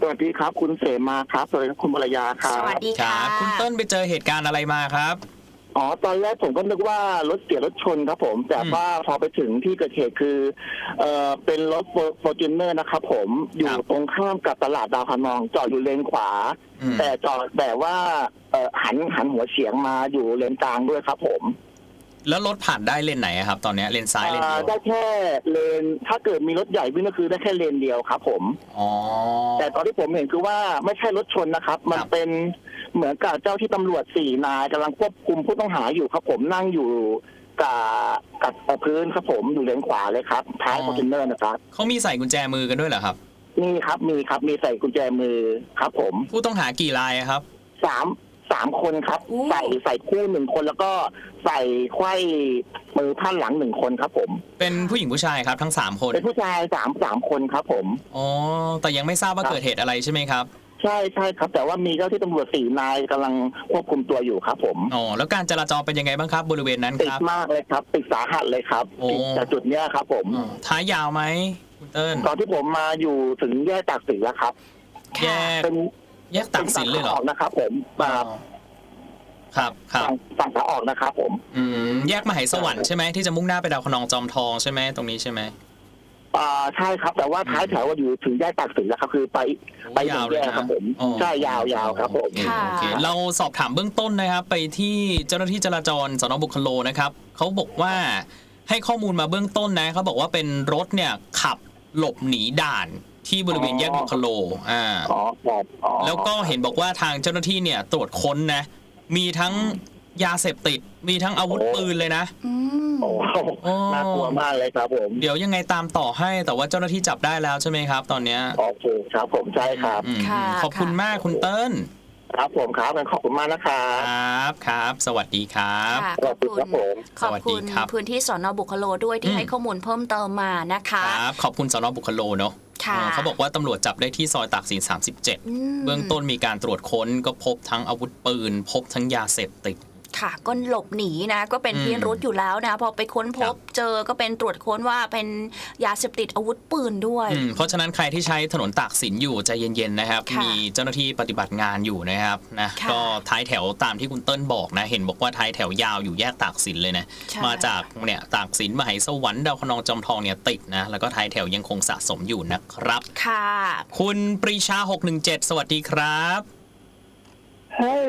[SPEAKER 5] สวัสดีครับ คุณเสมาครับสวัสดีครับคุณภรรยาครั
[SPEAKER 2] ส
[SPEAKER 5] บ
[SPEAKER 2] วัสดี
[SPEAKER 3] ค
[SPEAKER 2] ค่ะ
[SPEAKER 3] รับ คุณเติ้ลไปเจอเหตุการณ์อะไรมาครับ
[SPEAKER 5] อ๋อตอนแรกผมก็นึกว่ารถเสียรถชนครับผม แต่
[SPEAKER 3] อืม
[SPEAKER 5] ว่าพอไปถึงที่เกิดเหตุคือเอ่อเป็นรถฟอร์จูเนอร์นะครับผมอยู่
[SPEAKER 3] ครับ
[SPEAKER 5] ตรงข้ามกับตลาดดาวพานองจอดอยู่เลนขวา
[SPEAKER 3] อืม
[SPEAKER 5] แต่จอดแบบว่าเอ่อหันหันหัวเฉียงมาอยู่เลนกลางด้วยครับผม
[SPEAKER 3] แล้วรถผ่านได้เลนไหนอะครับ ตอนเนี้ยเลนซ้ายเลน
[SPEAKER 6] อ่า
[SPEAKER 3] เดียว
[SPEAKER 6] ได้แค่เลน ถ้าเกิดมีรถใหญ่วิ่งก็คือได้แค่เลนเดียวครับผม
[SPEAKER 3] อ๋อ
[SPEAKER 6] แต่ตอนที่ผมเห็นคือว่าไม่ใช่รถชนนะครับ มัน
[SPEAKER 3] ครับ
[SPEAKER 6] เป็นเหมือนกับเจ้าที่ตำรวจสี่นายกำลังควบคุมผู้ต้องหาอยู่ครับ ผมนั่งอยู่กับกับพื้นครับผมอยู่เลนขวาเลยครับท้ายฟอร์จูเนอร์นะครับ
[SPEAKER 3] เขามีใส่กุญแจมือกันด้วยเหรอครับ
[SPEAKER 6] นี่ครับมีครับมีใส่กุญแจมือครับ ผม
[SPEAKER 3] ผู้ต้องหากี่รายอะครับ
[SPEAKER 6] สาม สามคนครับ
[SPEAKER 2] อู้
[SPEAKER 6] ใส่ใส่คู่หนึ่งคนแล้วก็ใส่ไขว้มือท่านหลังหนึ่งคนครับ ผม
[SPEAKER 3] เป็นผู้หญิงผู้ชายครับทั้งสามคน
[SPEAKER 6] เป็นผู้ชายสามสามคนครับ ผม
[SPEAKER 3] อ๋อแต่ยังไม่ทราบว่าเกิดเหตุอะไรใช่ไหมครับ
[SPEAKER 6] ใช่ใช่ครับ แต่ว่ามีเจ้าที่ตำรวจสี่นายกำลังควบคุมตัวอยู่ครับ ผม
[SPEAKER 3] อ๋อแล้วการจราจรเป็นยังไงบ้างครับ บริเวณนั้น
[SPEAKER 6] ติ
[SPEAKER 3] ค
[SPEAKER 6] ด
[SPEAKER 3] รับ
[SPEAKER 6] มากเลยครับ ติดสาหัสเลยครับ
[SPEAKER 3] โอ้
[SPEAKER 6] ติดจากจุดเนี้ยครับ ผม
[SPEAKER 3] อ๋อท้ายยาวไหมคุณเติ้ล
[SPEAKER 6] ตอนที่ผมมาอยู่ถึงแยกตากสินแล้วครับ
[SPEAKER 3] แยก
[SPEAKER 6] เป็น
[SPEAKER 3] แยกตักสินเลยเหรอ
[SPEAKER 6] ป็นฝั่งขาออกนะครับ ผม
[SPEAKER 3] อ๋อครับครับ
[SPEAKER 6] ฝั่งฝั่งขาออกนะครับ ผม
[SPEAKER 3] อืมแยกมหาสวรรค์ใช่ไหมที่จะมุ่งหน้าไปดาวคะนองจอมทองใช่ไหมตรงนี้ใช่ไหม
[SPEAKER 6] อ่าใช่ครับ แต่ว่าท้ายแถวว่าอยู่ถึงแยกตากสินแล้วครับคือไปไปถึงแยกครับ ผม
[SPEAKER 3] อ๋อ
[SPEAKER 6] ใช่ยาวๆครับ ผม
[SPEAKER 3] โอเคโอเคเราสอบถามเบื้องต้นนะครับ ไปที่เจ้าหน้าที่จราจรสนบุคโลนะครับเขาบอกว่าให้ข้อมูลมาเบื้องต้นนะเขาบอกว่าเป็นรถเนี่ยขับหลบหนีด่าน ที่บริเวณแยกบุคโลอ่า
[SPEAKER 6] อ๋อครับอ๋อ
[SPEAKER 3] แล้วก็เห็นบอกว่าทางเจ้าหน้าที่เนี่ยตรวจค้นนะ มีทั้งยาเสพติด มีทั้งอาวุธปืนเลยนะ
[SPEAKER 2] อืม
[SPEAKER 6] โอ้โห
[SPEAKER 3] โอ้
[SPEAKER 6] น่ากลัวมากเลยครับผม
[SPEAKER 3] เดี๋ยวยังไงตามต่อให้แต่ว่าเจ้าหน้าที่จับได้แล้วใช่ไหมครับ ตอนเนี้ย
[SPEAKER 6] โอเคครับผมใช่ครับ
[SPEAKER 3] อืม
[SPEAKER 2] ค่ะ
[SPEAKER 3] ขอบคุณ
[SPEAKER 2] ค่ะ
[SPEAKER 3] มากคุณเติ้ล
[SPEAKER 6] ครับผมครับงั้นขอบคุณมากนะครับ
[SPEAKER 3] ครับครับ สวัสดีครับ
[SPEAKER 2] ค่ะ
[SPEAKER 6] ขอบคุณครับผม
[SPEAKER 2] ขอบ
[SPEAKER 3] สวัส
[SPEAKER 2] คุ
[SPEAKER 3] ดี
[SPEAKER 2] ณ
[SPEAKER 3] ครับ
[SPEAKER 2] พื้นที่สอนอบุคโลด้วยที่
[SPEAKER 3] อืม
[SPEAKER 2] ให้ข้อมูลเพิ่มเติมมานะคะ
[SPEAKER 3] ครับ ขอบคุณสนบุคโลเนาะ
[SPEAKER 2] ค่ะ
[SPEAKER 3] เออเขาบอกว่าตำรวจจับได้ที่ซอยตากสิน37
[SPEAKER 2] อืม
[SPEAKER 3] เบื้องต้นมีการตรวจค้นก็พบทั้งอาวุธปืน พบทั้งยาเสพติด
[SPEAKER 2] ค่ะก็หลบหนีนะก็เป็น
[SPEAKER 3] อืม
[SPEAKER 2] พิรุธอยู่แล้วนะพอไปค้นพ
[SPEAKER 3] ครับบ
[SPEAKER 2] เจอก็เป็นตรวจค้นว่าเป็นยาเสพติดอาวุธปืนด้วย
[SPEAKER 3] อืมเพราะฉะนั้นใครที่ใช้ถนนตากสินอยู่ใจเย็นๆนะครับ
[SPEAKER 2] ค่ะ
[SPEAKER 3] มีเจ้าหน้าที่ปฏิบัติงานอยู่นะครับนะ
[SPEAKER 2] ค่ะ
[SPEAKER 3] ก็ท้ายแถวตามที่คุณเติ้ลบอกนะ เห็นบอกว่าท้ายแถวยาวอยู่แยกตากสินเลยนะ
[SPEAKER 2] ใช่
[SPEAKER 3] มาจากเนี่ยตากสินมหาสวรรค์ดาวคะนองจอมทองเนี่ยติดนะแล้วก็ท้ายแถวยังคงสะสมอยู่นะครับ
[SPEAKER 2] ค่ะ
[SPEAKER 3] คุณปรีชา617 สวัสดีครับ
[SPEAKER 6] เฮ้ย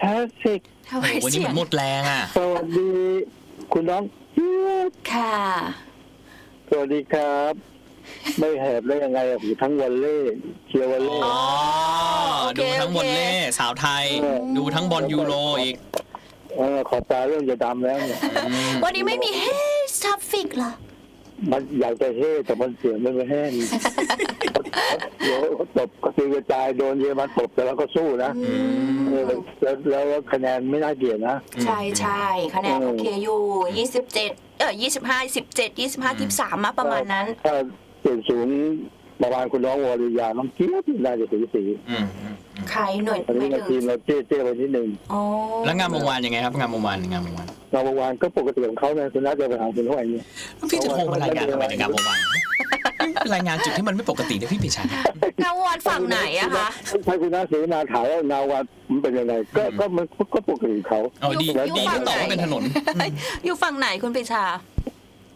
[SPEAKER 6] แฮสซิก
[SPEAKER 2] ทำไม
[SPEAKER 3] โอ้โหวันนี้
[SPEAKER 2] เสี
[SPEAKER 3] เห
[SPEAKER 2] ย
[SPEAKER 3] มื
[SPEAKER 2] ง
[SPEAKER 3] อนหมดแรงอะ
[SPEAKER 6] สวัสดี คุณน้องเจี๊ยบ
[SPEAKER 2] ค่ะ
[SPEAKER 6] สวัสดีครับ ไม่แหบได้ยังไงอะผมทั้งวันเล่เชียร์วันเล่
[SPEAKER 2] อ๋อโอเค
[SPEAKER 3] ดูทั้งบอลเล่สาวไทย
[SPEAKER 6] เออ
[SPEAKER 3] ดูทั้งบอลยูโรอีก
[SPEAKER 6] เออขอตาเรื่องจะดำแล้วเนี่ย
[SPEAKER 2] วันนี้ไม่มีเฮสทัฟฟิกเหรอ
[SPEAKER 6] มันอยากจะเฮ่แต่มันเสียงไม่แห้งเดี๋ยวตบกระตือกระจายโดนเยอรมันตบแต่เราก็สู้นะ
[SPEAKER 2] อืม
[SPEAKER 6] เออแล้วแล้วแล้วคะแนนไม่น่าเกลียดนะ
[SPEAKER 2] ใช่ใช่คะแนน
[SPEAKER 6] เออ
[SPEAKER 2] โอเคอยู่ยี่สิบเจ็ดเออยี่สิบห้าสิบเจ็ดยี่สิบห้ายี่สิบสามมาประมาณนั้น
[SPEAKER 6] ถ้าเปลี่ยนศูนย์ประมาณคุณน้องวริยาน้องเจี๊ยบน่าจะสีสี
[SPEAKER 3] อืมอืมอืม
[SPEAKER 2] ใครหน่วย
[SPEAKER 6] อัน
[SPEAKER 2] ห
[SPEAKER 6] นี้
[SPEAKER 2] มาย
[SPEAKER 6] มา
[SPEAKER 2] ถึ
[SPEAKER 6] ที
[SPEAKER 2] ง
[SPEAKER 6] มเราเจ๊เจ๊ไปนิดนึง
[SPEAKER 2] อ๋อ
[SPEAKER 3] แล้วงานเมื่อวานยังไงครับ งานเมื่อวานงานเมื่อวาน
[SPEAKER 6] เราเมื่อวานก็ปกติของเขานะคุณน้าจะไปหาคุณเท่าไหร่เนี่ย
[SPEAKER 3] แล้วพี่จะโทรมารายงานทำไมในงานเมื่อวานรายงานจุดที่มันไม่ปกตินะพี่ปีชา
[SPEAKER 2] นาวอนฝั่งไหนอะคะ
[SPEAKER 6] ถ้าคุณน้าเสนาถามว่านาวามันเป็นยังไงก็ก็มันก็ปกติของเขา
[SPEAKER 3] เอาดี
[SPEAKER 2] อยู่
[SPEAKER 3] ดี
[SPEAKER 2] ฝั่
[SPEAKER 3] ก็
[SPEAKER 2] ง
[SPEAKER 3] ตอบ
[SPEAKER 2] ไหน
[SPEAKER 3] ว่าเป็นถนน
[SPEAKER 2] อยู่ฝั่งไหนคุณปรีชา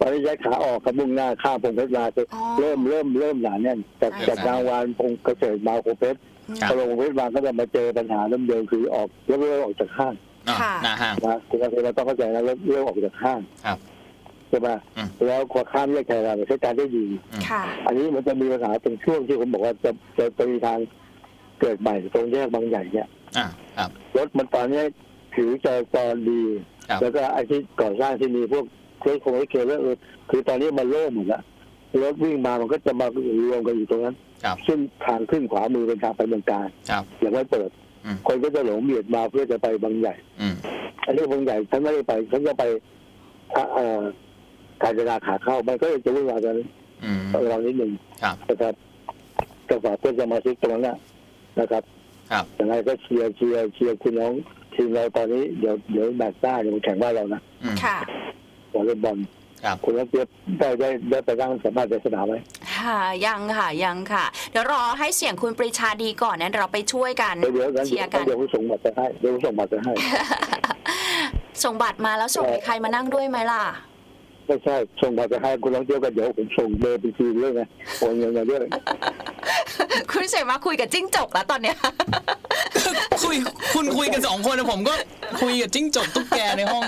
[SPEAKER 6] ตอนนี้ย้ายขาออกกับมุ่งหน้าข้ามพงเพชรมา
[SPEAKER 2] อ๋อ
[SPEAKER 6] เริ่มเริ่มเริ่มหนาแน่นจาก
[SPEAKER 2] อ่า
[SPEAKER 6] จากนางวานพงเกษตรมาพงเพชร
[SPEAKER 3] ครับ
[SPEAKER 6] พอลงพงเพชรมาก็จะมาเจอปัญหาเริ่มเดิมคือออกเริ่มเริ่มออกจากห้าง
[SPEAKER 3] อะ
[SPEAKER 2] ค่ะ
[SPEAKER 3] หน้าห้าง
[SPEAKER 6] นะคุณน้าเสนาต้องเข้าใจนะเริ่มเริ่มออกจากห้าง
[SPEAKER 3] ครับ
[SPEAKER 6] ใช่ไหม
[SPEAKER 3] อืม
[SPEAKER 6] แล้วพอข้ามแยกไทยราใช้การได้ดี
[SPEAKER 2] ค่ะ
[SPEAKER 6] อันนี้มันจะมีปัญหาตรงช่วงที่ผมบอกว่าจะจะจะมีทางเกิดใหม่ตรงแยกบางใหญ่เนี่ย
[SPEAKER 3] อะครับ
[SPEAKER 6] รถมันตอนนี้ผิวจราจรดี
[SPEAKER 3] ครับ
[SPEAKER 6] แล้วก็ไอ้ที่ก่อสร้างที่มีพวกเคสคงไอ้เคเออคือตอนนี้มันโล่งหมดแล้วรถวิ่งมามันก็จะมารวมกันอยู่ตรงนั้น
[SPEAKER 3] ครับ
[SPEAKER 6] ซึ่งทางขึ้นขวามือเป็นทางไปเมืองการ
[SPEAKER 3] ครับ
[SPEAKER 6] ยังไม่เปิด
[SPEAKER 3] อืม
[SPEAKER 6] คนก็จะหลงเบียดมาเพื่อจะไปบางใหญ่
[SPEAKER 3] อืม
[SPEAKER 6] อันนี้บางใหญ่ฉันไม่ได้ไปฉันจะไปอ่าเอ่อการจราขาเข้ามันก็จะวุ่นวายกัน
[SPEAKER 3] อืม
[SPEAKER 6] ระวังนิดหนึ่ง
[SPEAKER 3] ครับ
[SPEAKER 6] นะครับกฝากเพื่อนสมาชิกตรงนั้นนะนะครับ
[SPEAKER 3] ครับ
[SPEAKER 6] ยังไงก็เชียร์เชียร์เชียร์คุณน้องทีมเราตอนนี้เดี๋ยวเดี๋ยวแมตช์หน้าเดี๋ยวมันแข่งบ้านเรานะ
[SPEAKER 3] อืม
[SPEAKER 2] ค่ะ
[SPEAKER 6] วอลเลย์บอล
[SPEAKER 3] ครับ
[SPEAKER 6] คุณน้องเจี๊ยบได้ได้ได้ไปนั่งสัมภาษณ์ในสนามไหม
[SPEAKER 2] ค่ะ ยังค่ะ ยังค่ะ เดี๋ยวรอให้เสียงคุณปรีชาดีก่อนนะเราไปช่วยกัน
[SPEAKER 6] เดี๋ยวเดี๋ยวกัน
[SPEAKER 2] เชียร์กัน
[SPEAKER 6] เดี๋ยวผมส่งบัตรไปให้เดี๋ยวผมส่งบัตรไปให้
[SPEAKER 2] ส่งบัตรมาแล้วส่งให้ใครมานั่งด้วยไหมล่ะ
[SPEAKER 6] ไม่ใช่ส่งบัตรไปให้คุณน้องเจี๊ยบกันเดี๋ยวผมส่งเบอร์ไปทีเรื่องไงโอนเงินมาด้วย
[SPEAKER 2] คุณเสมาคุยกับจิ้งจกแล้วตอนเนี้ย
[SPEAKER 3] คุยคุณคุยกันสองคนนะผมก็คุยกับจิ้งจกตุ๊กแกในห้อง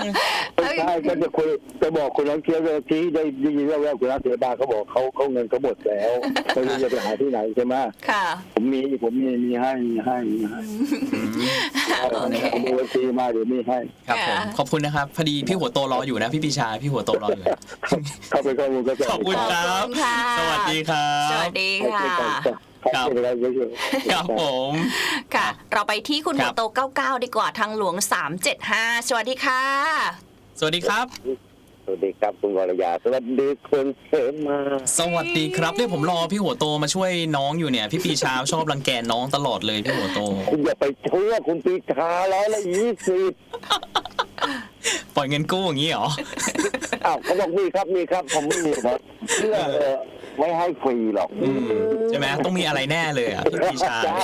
[SPEAKER 7] ไม่ใช่ก็จะคุยจะบอกคุณน้องเคียวเลยที่ได้ได้ยินแว่วๆคุณน้องเสียดาเขาบอกเขาเขาเงินเขาหมดแล้วไม่รู้จะไปหาที่ไหนใช่ไหม
[SPEAKER 2] ค่ะ
[SPEAKER 7] ผมมีผมมีมีให้มีให้มีให้เอาดูบัญชีมาเดี๋ยวมีให้
[SPEAKER 3] ครับผม
[SPEAKER 2] ค่ะ
[SPEAKER 3] ขอบคุณนะครับพอดีพี่หัวโตรออยู่นะพี่ปีชาพี่หัวโตรออยู่
[SPEAKER 7] เข้าไปข้อมูลก็จะ
[SPEAKER 3] ขอบคุณครับ
[SPEAKER 2] ขอบคุณค่ะ
[SPEAKER 3] สวัสดีครั
[SPEAKER 2] สวั
[SPEAKER 3] บ
[SPEAKER 2] สดีค่ะ
[SPEAKER 7] ครับเป็นอะไรไม่ใช่
[SPEAKER 3] ครับผม
[SPEAKER 2] ค่ะ เราไปที่คุณ
[SPEAKER 3] ค
[SPEAKER 2] หั
[SPEAKER 3] รั
[SPEAKER 2] ว
[SPEAKER 3] บ
[SPEAKER 2] โต99 ดีกว่าทางหลวง 375 สวัสดีค่ะ
[SPEAKER 3] สวัสดีครับ
[SPEAKER 7] สวัสดีครับคุณวรยา สวัสดีคุณเสมา
[SPEAKER 3] สวัสดีครับเนี่ยผมรอพี่หัวโตมาช่วยน้องอยู่เนี่ย พี่ปีชาชอบรังแกน้องตลอดเลยพี่หัวโต
[SPEAKER 7] คุณอย่าไปทั่วคุณปีชาร้อยละยี่สิบ
[SPEAKER 3] ปล่อยเงินกู้อย่างนี้เหรอ
[SPEAKER 7] อ้าวเขาบอกมีครับมีครับผมไม่มีครับเพื่อเออ ไม่ให้ฟรีหรอก
[SPEAKER 3] อืมใช่ไหมต้องมีอะไรแน่เลยอะพี่ปีชา
[SPEAKER 7] ใช่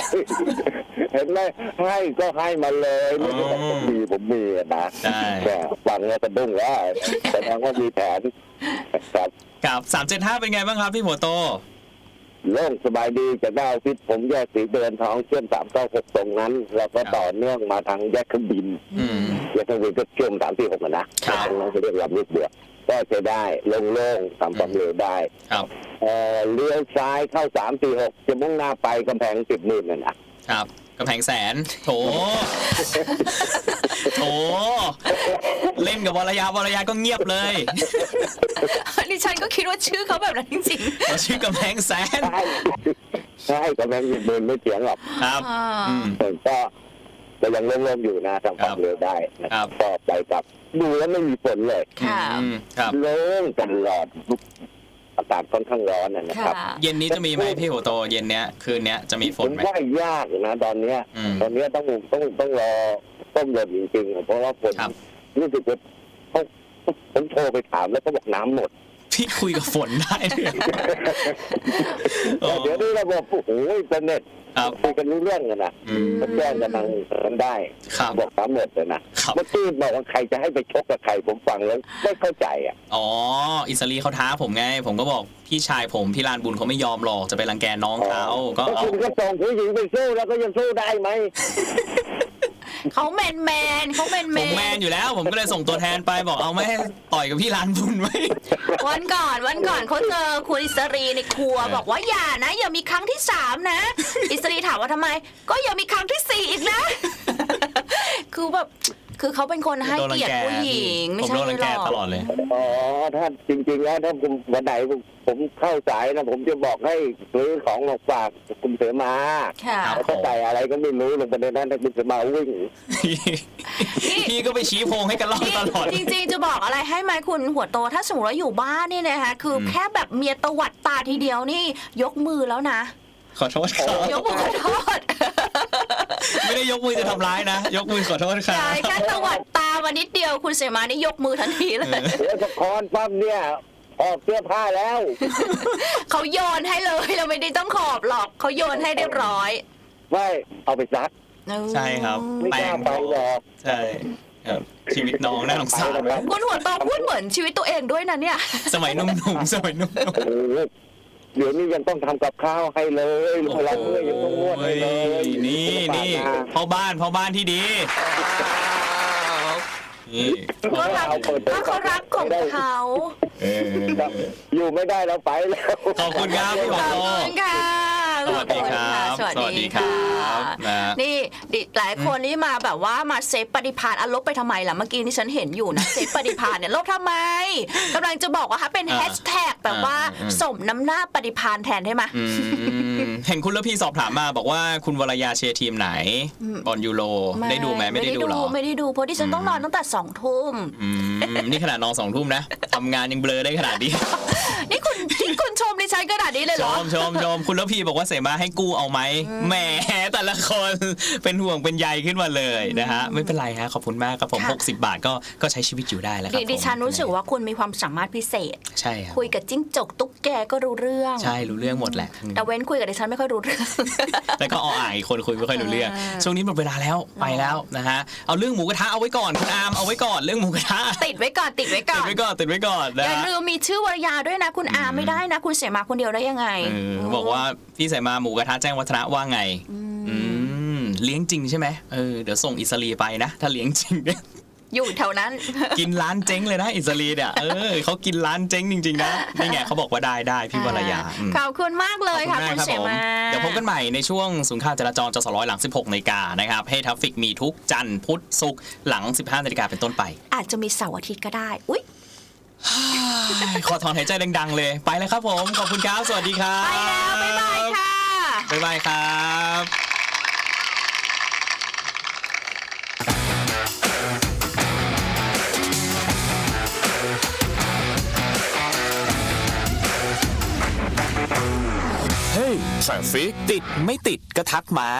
[SPEAKER 7] เห็นไหมให้ก็ให้มาเลยไม่ได้บอกผมมีผมมีอะนะ
[SPEAKER 3] ใช่
[SPEAKER 7] แต่ฟังแล้วสะดุ้งแล้วแสดงว่ามีแผนครับ
[SPEAKER 3] กับสามเจ็ดห้าเป็นไงบ้างครับพี่หัวโต
[SPEAKER 7] โล่งสบายดีจากดาวพิษผมแยกสีเดินท้องเชื่อมสามเก้าหกตรงนั้น แล้วก็
[SPEAKER 3] ครับ
[SPEAKER 7] ต่อเนื่องมาทางแยกเครื่องบิน
[SPEAKER 3] อืม
[SPEAKER 7] แยกเครื่องบินก็เชื่อมสามสี่หกนะครับตรงนั้นจะเรียกลำลูกเบือก็ใช้ได้โล่งๆทำความเร็วได้
[SPEAKER 3] ครับ
[SPEAKER 7] เอ่อเลี้ยวซ้ายเข้าสามสี่หกจะมุ่งหน้าไปกำแพงสิบหมื่นนั่นนะครับ
[SPEAKER 3] กำแพงแสน โถ โถ เล่นกับวรยาวรยาก็เงียบเลย
[SPEAKER 2] ดิฉันก็คิดว่าชื่อเขาแบบนั้นจริง
[SPEAKER 3] เราชื่อกำแพงแสน
[SPEAKER 7] ใช่ใช่กำแพงสิบหมื่นไม่เสียงหรอก
[SPEAKER 3] ครับ
[SPEAKER 2] ๆอ่า
[SPEAKER 3] อืม
[SPEAKER 7] แต่ก็ก็ยังโล่งๆอยู่นะทำความเร็วได้นะครับก็ไปกับดูแล้วไม่มีฝนเลย
[SPEAKER 2] ค่ะ
[SPEAKER 3] อืมครับ
[SPEAKER 7] โล่งตลอด อากาศค่อนข้างร้อนนะนะค
[SPEAKER 2] ค่ะ
[SPEAKER 7] รับ
[SPEAKER 3] เย็นนี้จะมีไหมพี่หัวโตเย็นเนี้ยคืนเนี้ยจะมีฝ
[SPEAKER 7] ผ
[SPEAKER 3] น
[SPEAKER 7] ม
[SPEAKER 3] ไหม
[SPEAKER 7] ว่ายากนะตอนเนี้ย
[SPEAKER 3] อืม
[SPEAKER 7] ตอนเนี้ยต้องต้องต้องรอต้มลมจริงๆ เพราะว่าฝน
[SPEAKER 3] ครับ
[SPEAKER 7] รู้สึกว่าเขาผมโทรไปถามแล้วเขาบอกน้ำหมด
[SPEAKER 3] พี่คุยกับฝนได้เลยอ๋อ
[SPEAKER 7] แต่เดี๋ยวนี้ระบบโอ้โหอินเทอร์เน็ต
[SPEAKER 3] ครับ
[SPEAKER 7] คุยกันรู้เรื่องกันนะ
[SPEAKER 3] อืม
[SPEAKER 7] ก็แจ้งกันทางกันได้
[SPEAKER 3] ครับ
[SPEAKER 7] บอกน้ำหมดเลยนะครับ เมื่อกี้บอกว่าใครจะให้ไปชกกับใครผมฟังแล้วไม่เข้าใจอะ
[SPEAKER 3] อ๋อ อิสรีเขาท้าผมไง ผมก็บอกพี่ชายผมพี่ลานบุญเขาไม่ยอมหรอกจะไปรังแกน้องเขาก็
[SPEAKER 7] แล้ว
[SPEAKER 3] เอา
[SPEAKER 7] คุณก็ส่งผู้หญิงไปสู้แล้วก็ยังสู้ได้ไหม
[SPEAKER 2] เขาแมนแมนเขาแมน
[SPEAKER 3] ผ
[SPEAKER 2] แม
[SPEAKER 3] มแมน
[SPEAKER 2] น
[SPEAKER 3] อยู่แล้ว ผมก็เลยส่งตัวแทนไปบอกเอาไม่ให้ต่อยกับพี่ลานบุญไหม
[SPEAKER 2] วันก่อนวันก่อนเขาเจอคุณอิสรีในครัว
[SPEAKER 3] เออ
[SPEAKER 2] บอกว่าอย่านะ อย่ามีครั้งที่สามนะ อิสรีถามว่าทำไม ก็ย่ามีครั้งที่สี่อีกนะ คือแบบคือเขาเป็นคนให้เกียรติผู้หญิง ไม่ใช่
[SPEAKER 3] โดนรัง
[SPEAKER 2] หร
[SPEAKER 3] แก
[SPEAKER 2] อก
[SPEAKER 3] ตลอดเลย
[SPEAKER 7] อ๋อถ้าจริงๆแล้วถ้าผมวันไหนผมเข้าสายนะผมจะบอกให้ซื้อของมาฝากคุณเสมา
[SPEAKER 2] ค่ะ
[SPEAKER 3] ครับ
[SPEAKER 7] แล้วก็ใส่อะไรก็ไม่รู้ลงไปในนั้นคุณเสมาวิ่ง
[SPEAKER 3] พี่ก็ไปชี้โพงให้กันล่าตลอด
[SPEAKER 2] จริงๆ จะบอกอะไรให้ไหมคุณหัวโตถ้าสมมติว่าอยู่บ้านนี่นะคะคือแค่แบบเมียตวัดตาทีเดียวนี่ยกมือแล้วนะ
[SPEAKER 3] ขอโทษครับ
[SPEAKER 2] ยกมือขอโทษ
[SPEAKER 3] ไม่ได้ยกมือจะทำร้ายนะ ยกมือขอโทษครับ
[SPEAKER 2] ใช่แค่ตวัดตามานิดเดียวคุณเสมานี่ยกมือทันทีเลย
[SPEAKER 7] เดี๋ยวสะคอนปั๊มเนี่ยออกเสื้อผ้าแล้ว
[SPEAKER 2] เขาโยนให้เลยเราไม่ได้ต้องขอบหรอกเขาโยนให้เรียบร้อย
[SPEAKER 7] ไม่เอาไปซัก
[SPEAKER 3] ใช่ครับ
[SPEAKER 7] ไม่กล้าไปหรอก
[SPEAKER 3] ใช่ครับชีวิตน้องน่าสงสาร
[SPEAKER 7] ไปแล้วครับ
[SPEAKER 2] คุณหัวโตพูดเหมือนชีวิตตัวเองด้วยนะเนี่ย
[SPEAKER 3] สมัยหนุ่มๆสมัยหนุ่ม
[SPEAKER 7] โอ้โห เดี๋ยวนี้ยังต้องทำกับข้าวให้เลย
[SPEAKER 3] ๆ
[SPEAKER 7] พลังเมื่อยยังต้องนวดให้เลย
[SPEAKER 3] นี่นี่พ่อบ้านพ่อบ้านที่ดีนี่
[SPEAKER 2] เพราะรักเพราะเขารักของเขา
[SPEAKER 3] เออ
[SPEAKER 7] ครับอยู่ไม่ได้แล้วไปแล้ว
[SPEAKER 3] ขอบคุณครับพี่หม
[SPEAKER 2] ข
[SPEAKER 3] อ
[SPEAKER 2] อบ
[SPEAKER 3] โต
[SPEAKER 2] คุณค่ะ
[SPEAKER 3] สวัสดีครับ
[SPEAKER 2] สวัส
[SPEAKER 3] สวัสดี
[SPEAKER 2] ดี
[SPEAKER 3] ครั
[SPEAKER 2] ค่ะ
[SPEAKER 3] บนะ
[SPEAKER 2] นี่ดิหลายคนนี่มาแบบว่ามาเซฟปฏิพานอะลบไปทำไมล่ะเมื่อกี้นี่ฉันเห็นอยู่นะเซฟปฏิพานเนี่ยลบทำไมกำลังจะบอกว่าเป็น
[SPEAKER 3] อ่า
[SPEAKER 2] แฮชแท็กแบบว่า
[SPEAKER 3] อ่าอืม
[SPEAKER 2] สมน้ำหน้าปฏิพานแทนได้ไหม
[SPEAKER 3] อืมเห็นคุณแล้วพี่สอบถามมาบอกว่าคุณวรยาเชียร์ทีมไหนบอลยูโรได้ดูไหมไม่ได้ดูหรอ
[SPEAKER 2] ไม่ได้ดูเพราะดิฉันต้องนอนตั้งแต่สองทุ่ม
[SPEAKER 3] อืมนี่ขนาดนอนสองทุ่มนะทำงานยังเบลอได้ขนาดนี้
[SPEAKER 2] นี่คุณ ที่คุณชมดิฉันขนาดนี้เลยเห
[SPEAKER 3] ช
[SPEAKER 2] รอ
[SPEAKER 3] มชมชมคุณแล้วพี่บอกว่าเสมาให้กู้เอาไหมแหมแต่ละคนเป็นห่วงเป็นใยขึ้นมาเลยนะฮะไม่เป็นไรฮะขอบคุณมากครับผม
[SPEAKER 2] ค่ะ
[SPEAKER 3] 60 บาทก็ก็ใช้ชีวิตอยู่ได้แล้วค
[SPEAKER 2] ดิ
[SPEAKER 3] รับ
[SPEAKER 2] ดิฉัน
[SPEAKER 3] ผม
[SPEAKER 2] รู้สึกว่าคุณมีความสามารถพิเศษ
[SPEAKER 3] ใช่ครับ
[SPEAKER 2] คุยกับจิ้งจกตุ๊กแกก็รู้เรื่อง
[SPEAKER 3] ใช่รู้เรื่องหมดแหละ
[SPEAKER 2] แต่เว้นคุยกับดิฉันไม่ค่อยรู้เรื่อง
[SPEAKER 3] แล้วก็เอาอ่างอีกคนคุยไม่ค่อยรู้เรื่อง
[SPEAKER 2] อ่า
[SPEAKER 3] ช่วงนี้หมดเวลาแล้วไปแล้วนะฮะเอาเรื่องหมูกระทะเอาไว้ก่อนคุณอาร์มเอาไว้ก่อนเรื่องหมูกระทะ
[SPEAKER 2] ติดไว้ก่อนติดไว้ก่
[SPEAKER 3] ติ
[SPEAKER 2] อ
[SPEAKER 3] ด
[SPEAKER 2] น
[SPEAKER 3] ไว้ก่อนติดไว้ก่อนนะ
[SPEAKER 2] อย่า
[SPEAKER 3] ฮะ
[SPEAKER 2] ลืมมีชื่อวรยาด้วยนะ คุณอาไม่ได้ได้นะ คุณเสมาคนเดียวได้ยังไง
[SPEAKER 3] เออบอกว่าพี่ใส่มาหมูกระทะแจ้งวัฒนะว่าไงอืมเลี้ยงจริงใช่ไหมเออเดี๋ยวส่งอิสรีไปนะ ถ้าเลี้ยงจริง
[SPEAKER 2] อยู่แถวนั้น
[SPEAKER 3] กินร้านเจ๊งเลยนะอิสรีเนี่ยเออเขากินร้านเจ๊งจริงๆนะนี่ไงเขาบอกว่าได้ได้พี่วรยาอืม
[SPEAKER 2] ขอบคุณมากเลยค่ะ
[SPEAKER 3] ขอบ
[SPEAKER 2] คุณ
[SPEAKER 3] ณมาก
[SPEAKER 2] เส
[SPEAKER 3] รับผ
[SPEAKER 2] มา
[SPEAKER 3] เดี๋ยวพบกันใหม่ในช่วงศูนย์ข่าวจราจรจสร้อยหลัง 16นาฬิกานะครับให้ทัฟฟิกมีทุกจันทร์พุธศุกร์หลัง 15นาฬิกาเป็นต้นไป
[SPEAKER 2] อาจจะมีเสาร์อาทิตย์ก็ได้ อุ๊ย
[SPEAKER 3] ขอถอนหายใจดังๆ เลย ไปเลยครับผม ขอบคุณครับ สวัสดีครับ
[SPEAKER 2] ไปแล้วบ๊ายบายค่ะ
[SPEAKER 3] บ๊ายบายครับ
[SPEAKER 1] เฮ้ยทราฟิกติดไม่ติดก็ทักมา